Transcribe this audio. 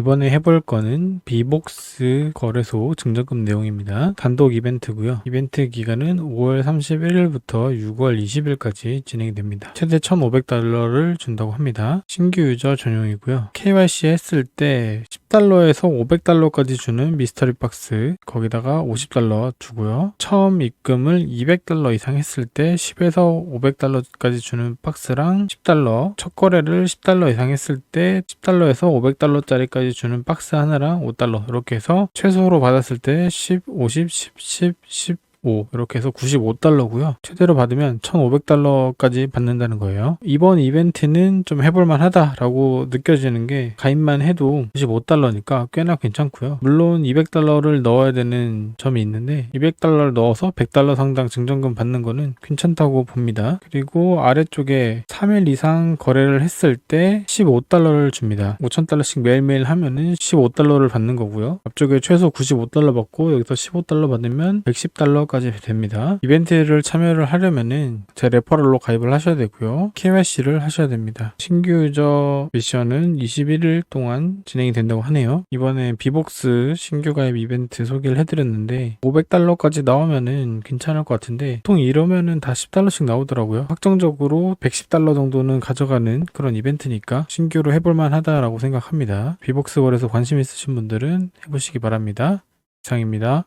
이번에 해볼 거는 비복스 거래소 증정금 내용입니다. 단독 이벤트고요. 이벤트 기간은 5월 31일부터 6월 20일까지 진행됩니다. 최대 1,500달러를 준다고 합니다. 신규 유저 전용이고요. KYC 했을 때 10달러에서 500달러까지 주는 미스터리 박스 거기다가 50달러 주고요. 처음 입금을 200달러 이상 했을 때 10에서 500달러까지 주는 박스랑 10달러 첫 거래를 10달러 이상 했을 때 10달러에서 500달러짜리까지 주는 박스 하나랑 5달러 이렇게 해서 최소로 받았을 때 10, 50, 10, 10, 10 5 이렇게 해서 95달러고요. 최대로 받으면 1,500달러까지 받는다는 거예요. 이번 이벤트는 좀 해볼만 하다라고 느껴지는 게 가입만 해도 95달러니까 꽤나 괜찮고요. 물론 200달러를 넣어야 되는 점이 있는데 200달러를 넣어서 100달러 상당 증정금 받는 거는 괜찮다고 봅니다. 그리고 아래쪽에 3일 이상 거래를 했을 때 15달러를 줍니다. 5,000달러씩 매일매일 하면은 15달러를 받는 거고요. 앞쪽에 최소 95달러 받고 여기서 15달러 받으면 110달러 까지 됩니다. 이벤트를 참여를 하려면은 제 레퍼럴로 가입을 하셔야 되고요. KYC를 하셔야 됩니다. 신규 유저 미션은 21일 동안 진행이 된다고 하네요. 이번에 비복스 신규 가입 이벤트 소개를 해드렸는데 500달러까지 나오면은 괜찮을 것 같은데 보통 이러면은 다 10달러씩 나오더라고요. 확정적으로 110달러 정도는 가져가는 그런 이벤트니까 신규로 해볼만 하다라고 생각합니다. 비복스 거래소 관심 있으신 분들은 해보시기 바랍니다. 이상입니다.